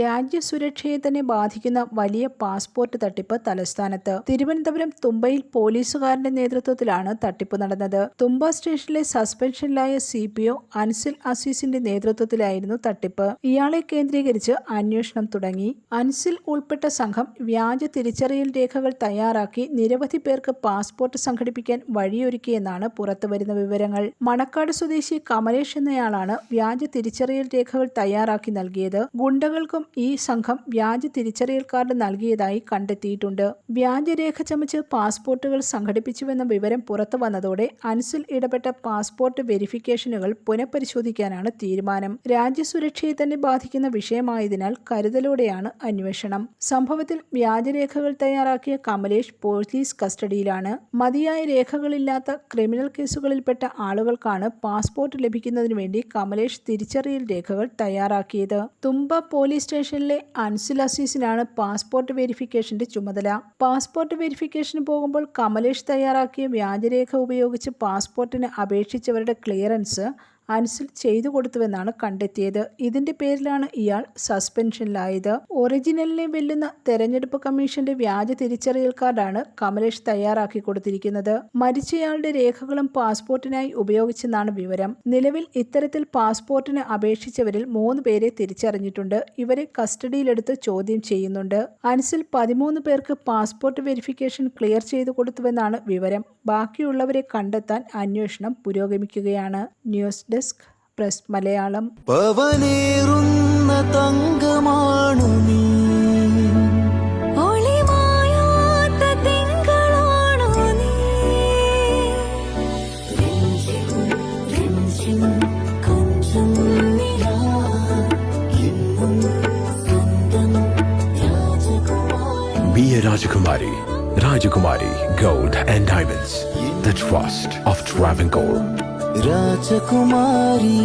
രാജ്യസുരക്ഷയെ തന്നെ ബാധിക്കുന്ന വലിയ പാസ്പോർട്ട് തട്ടിപ്പ് തലസ്ഥാനത്ത്. തിരുവനന്തപുരം തുമ്പയിൽ പോലീസുകാരന്റെ നേതൃത്വത്തിലാണ് തട്ടിപ്പ് നടന്നത്. തുമ്പ സ്റ്റേഷനിലെ സസ്പെൻഷനിലായ സി പി ഒ അൻസിൽ അസീസിന്റെ നേതൃത്വത്തിലായിരുന്നു തട്ടിപ്പ്. ഇയാളെ കേന്ദ്രീകരിച്ച് അന്വേഷണം തുടങ്ങി. അൻസിൽ ഉൾപ്പെട്ട സംഘം വ്യാജ തിരിച്ചറിയൽ രേഖകൾ തയ്യാറാക്കി നിരവധി പേർക്ക് പാസ്പോർട്ട് സംഘടിപ്പിക്കാൻ വഴിയൊരുക്കിയെന്നാണ് പുറത്തുവരുന്ന വിവരങ്ങൾ. മണക്കാട് സ്വദേശി കമലേഷ് എന്നയാളാണ് വ്യാജ തിരിച്ചറിയൽ രേഖകൾ തയ്യാറാക്കി നൽകിയത്. ഗുണ്ടകൾക്കും ഈ സംഘം വ്യാജ തിരിച്ചറിയൽ കാർഡ് നൽകിയതായി കണ്ടെത്തിയിട്ടുണ്ട്. വ്യാജരേഖ ചമച്ച് പാസ്പോർട്ടുകൾ സംഘടിപ്പിച്ചുവെന്ന വിവരം പുറത്തു വന്നതോടെ അൻസിൽ ഇടപെട്ട പാസ്പോർട്ട് വെരിഫിക്കേഷനുകൾ പുനഃപരിശോധിക്കാനാണ് തീരുമാനം. രാജ്യസുരക്ഷയെ തന്നെ ബാധിക്കുന്ന വിഷയമായതിനാൽ കരുതലോടെയാണ് അന്വേഷണം. സംഭവത്തിൽ വ്യാജരേഖകൾ തയ്യാറാക്കിയ കമലേഷ് പോലീസ് കസ്റ്റഡിയിലാണ്. മതിയായ രേഖകളില്ലാത്ത ക്രിമിനൽ കേസുകളിൽപ്പെട്ട ആളുകൾക്കാണ് പാസ്പോർട്ട് ലഭിക്കുന്നതിനു വേണ്ടി കമലേഷ് തിരിച്ചറിയൽ രേഖകൾ തയ്യാറാക്കിയത്. തുമ്പ പോലീസ് സ്റ്റേഷനിലെ അൻസുൽ അസീസിനാണ് പാസ്പോർട്ട് വെരിഫിക്കേഷന്റെ ചുമതല. പാസ്പോർട്ട് വെരിഫിക്കേഷന് പോകുമ്പോൾ കമലേഷ് തയ്യാറാക്കിയ വ്യാജരേഖ ഉപയോഗിച്ച് പാസ്പോർട്ടിന് അപേക്ഷിച്ചവരുടെ ക്ലിയറൻസ് അൻസിൽ ചെയ്തു കൊടുത്തുവെന്നാണ് കണ്ടെത്തിയത്. ഇതിന്റെ പേരിലാണ് ഇയാൾ സസ്പെൻഷനിലായത്. ഒറിജിനലിനെ വെല്ലുന്ന തെരഞ്ഞെടുപ്പ് കമ്മീഷന്റെ വ്യാജ തിരിച്ചറിയൽ കാർഡാണ് കമലേഷ് തയ്യാറാക്കി കൊടുത്തിരിക്കുന്നത്. മരിച്ചയാളുടെ രേഖകളും പാസ്പോർട്ടിനായി ഉപയോഗിച്ചെന്നാണ് വിവരം. നിലവിൽ ഇത്തരത്തിൽ പാസ്പോർട്ടിന് അപേക്ഷിച്ചവരിൽ മൂന്ന് പേരെ തിരിച്ചറിഞ്ഞിട്ടുണ്ട്. ഇവരെ കസ്റ്റഡിയിലെടുത്ത് ചോദ്യം ചെയ്യുന്നുണ്ട്. അൻസിൽ പതിമൂന്ന് പേർക്ക് പാസ്പോർട്ട് വെരിഫിക്കേഷൻ ക്ലിയർ ചെയ്തു കൊടുത്തുവെന്നാണ് വിവരം. ബാക്കിയുള്ളവരെ കണ്ടെത്താൻ അന്വേഷണം പുരോഗമിക്കുകയാണ്. ന്യൂസ് ഡെസ്ക് പ്രസ് മലയാളം പവനേറുന്ന തങ്കമാണു നീ എന്നും സ്വന്തം രാജകുമാരി Rajakumari. Rajakumari Gold and Diamonds. The trust of Travancore. രാജകുമാരി